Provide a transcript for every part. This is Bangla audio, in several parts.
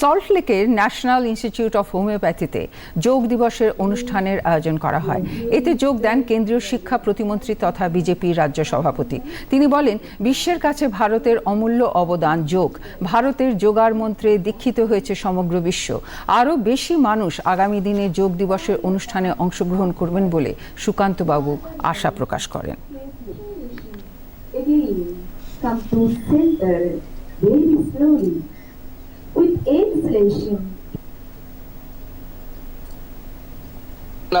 সল্টলেকের ন্যাশনাল ইনস্টিটিউট অফ হোমিওপ্যাথিতে যোগ দিবসের অনুষ্ঠানের আয়োজন করা হয়। এতে যোগ দেন কেন্দ্রীয় শিক্ষা প্রতিমন্ত্রী তথা বিজেপির রাজ্য সভাপতি। তিনি বলেন, বিশ্বের কাছে ভারতের অমূল্য অবদান যোগ, ভারতের যোগার মন্ত্রে দীক্ষিত হয়েছে সমগ্র বিশ্ব। আরও বেশি মানুষ আগামী দিনে যোগ দিবসের অনুষ্ঠানে অংশগ্রহণ করবেন বলে সুকান্তবাবু আশা প্রকাশ করেন। Come to center very slowly. with exhalation.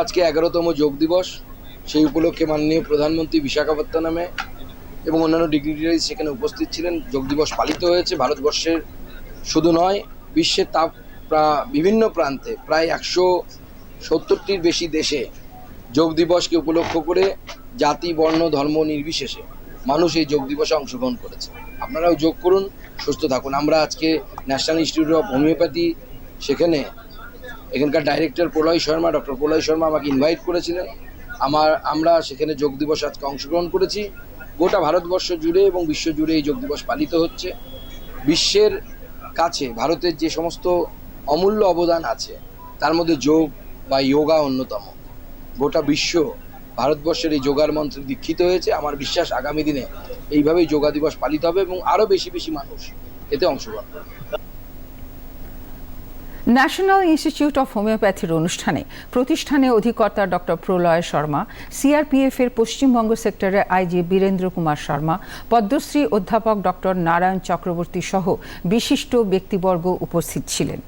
আজকে এগারোতম যোগ দিবস। সেই উপলক্ষে মাননীয় প্রধানমন্ত্রী বিশাখাপত্তনমে এবং অন্যান্য ডিগনিটারিজ সেখানে উপস্থিত ছিলেন। যোগ দিবস পালিত হয়েছে। ভারতবর্ষের শুধু নয়, বিশ্বের তাপ বিভিন্ন প্রান্তে প্রায় একশো সত্তরটির বেশি দেশে যোগ দিবসকে উপলক্ষ করে জাতি, বর্ণ, ধর্ম নির্বিশেষে। মানুষ এই যোগ দিবসে অংশগ্রহণ করেছে। আপনারাও যোগ করুন, সুস্থ থাকুন। আমরা আজকে ন্যাশনাল ইনস্টিটিউট অফ হোমিওপ্যাথি সেখানে এখানকার ডাইরেক্টর প্রলয় শর্মা ডক্টর প্রলয় শর্মা আমাকে ইনভাইট করেছিলেন। আমার, আমরা সেখানে যোগ দিবস আজকে অংশগ্রহণ করেছি। গোটা ভারতবর্ষ জুড়ে এবং বিশ্ব জুড়ে এই যোগ দিবস পালিত হচ্ছে। বিশ্বের কাছে ভারতের যে সমস্ত অমূল্য অবদান আছে, তার মধ্যে যোগ বা যোগা অন্যতম। গোটা বিশ্ব ভারতবর্ষের এই যোগার মন্ত্রে দীক্ষিত হয়েছে। আমার বিশ্বাস আগামী দিনে এইভাবেই যোগা দিবস পালিত হবে এবং আরও বেশি বেশি মানুষ এতে অংশগ্রহণ করবে। ন্যাশনাল ইনস্টিটিউট অফ হোমিওপ্যাথির অনুষ্ঠানে প্রতিষ্ঠানে অধিকর্তা ডক্টর প্রলয় শর্মা, সিআরপিএফ এর পশ্চিমবঙ্গ সেক্টরের আইজি বীরেন্দ্র কুমার শর্মা, পদ্মশ্রী অধ্যাপক ডক্টর নারায়ণ চক্রবর্তী সহ বিশিষ্ট ব্যক্তিবর্গ উপস্থিত ছিলেন।